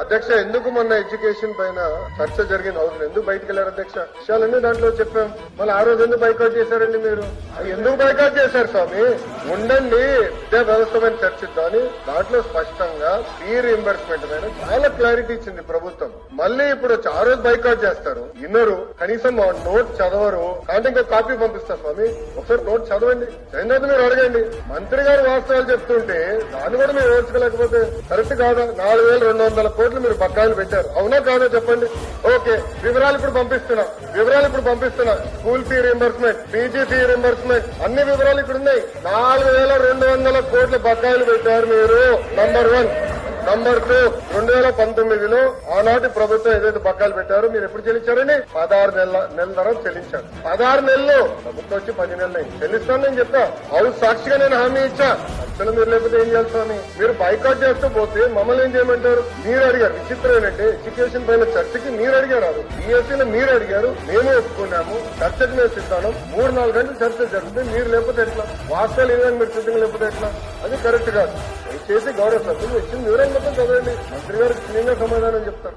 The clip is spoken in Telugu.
అధ్యక్ష ఎందుకు మొన్న ఎడ్యుకేషన్ పైన చర్చ జరిగింది? అవుతుంది ఎందుకు బయటకు వెళ్ళారు అధ్యక్ష? విషయాలన్నీ దాంట్లో చెప్పాం. మళ్ళీ ఆ రోజు ఎందుకు బైకౌట్ చేశారండి మీరు? ఎందుకు బైకౌట్ చేశారు స్వామి? ఉండండి విద్యా వ్యవస్థ పైన చర్చిద్దామని దాంట్లో స్పష్టంగా ఫీ రీఎంబర్స్మెంట్ పైన చాలా క్లారిటీ ఇచ్చింది ప్రభుత్వం. మళ్ళీ ఇప్పుడు వచ్చి ఆ రోజు బైకాట్ చేస్తారు. ఇన్నరు కనీసం నోట్ చదవరు. అంటే ఇంకో కాపీ పంపిస్తారు స్వామి. ఒకసారి నోట్ చదవండి. చదివిన మీరు అడగండి. మంత్రి గారు వాస్తవాలు చెప్తుంటే దాన్ని కూడా మీరు ఓర్చుకోలేకపోతే కరెక్ట్ కాదా? నాలుగు వేల రెండు వందల కోట్లు మీరు బకాయిలు పెట్టారు. అవునా కాదా చెప్పండి? వివరాలు ఇప్పుడు పంపిస్తున్నా. వివరాలు ఇప్పుడు పంపిస్తున్నా. School fee reimbursement PG fee reimbursement అన్ని వివరాలు ఇక్కడ ఉన్నాయి. నాలుగు వేల రెండు వందల కోట్ల బకాయిలు పెట్టారు మీరు. నంబర్ వన్ నంబర్ టూ రెండు వేల పంతొమ్మిదిలో ఆనాటి ప్రభుత్వం ఏదైతే బకాయిలు పెట్టారో మీరు ఎప్పుడు చెల్లించారని? పదహారు నెలల నెల తర్వాత చెల్లించారు. పదహారు నెలలు ప్రభుత్వం వచ్చి పది నెలలు చెల్లిస్తాను నేను చెప్పా హౌస్ సాక్షిగా నేను హామీ ఇచ్చా. అసలు మీరు లేకపోతే ఏం చేస్తామని మీరు బైకాట్ చేస్తూ పోతే మమ్మల్ని ఏం చేయమంటారు? మీరు అడిగారు. విచిత్రం ఏంటంటే ఎడ్యుకేషన్ పైన చర్చకి మీరు అడిగారు బీఎస్సీలో మీరు అడిగారు. మేము ఒప్పుకున్నాము. చర్చకు మేము సిద్ధాం మూడు నాలుగు గంటలు చర్చ జరుగుతుంది. మీరు లేకపోతే ఎట్లా? వాస్తవాలు ఏదైనా మీరు సిద్ధంగా లేకపోతే ఎట్లా? అది కరెక్ట్ కాదు. దయచేసి గౌరవ సభ్యులు ఇచ్చిన వివరం మొత్తం చదవండి. మంత్రి గారు క్లీన్గా సమాధానం చెప్తారు.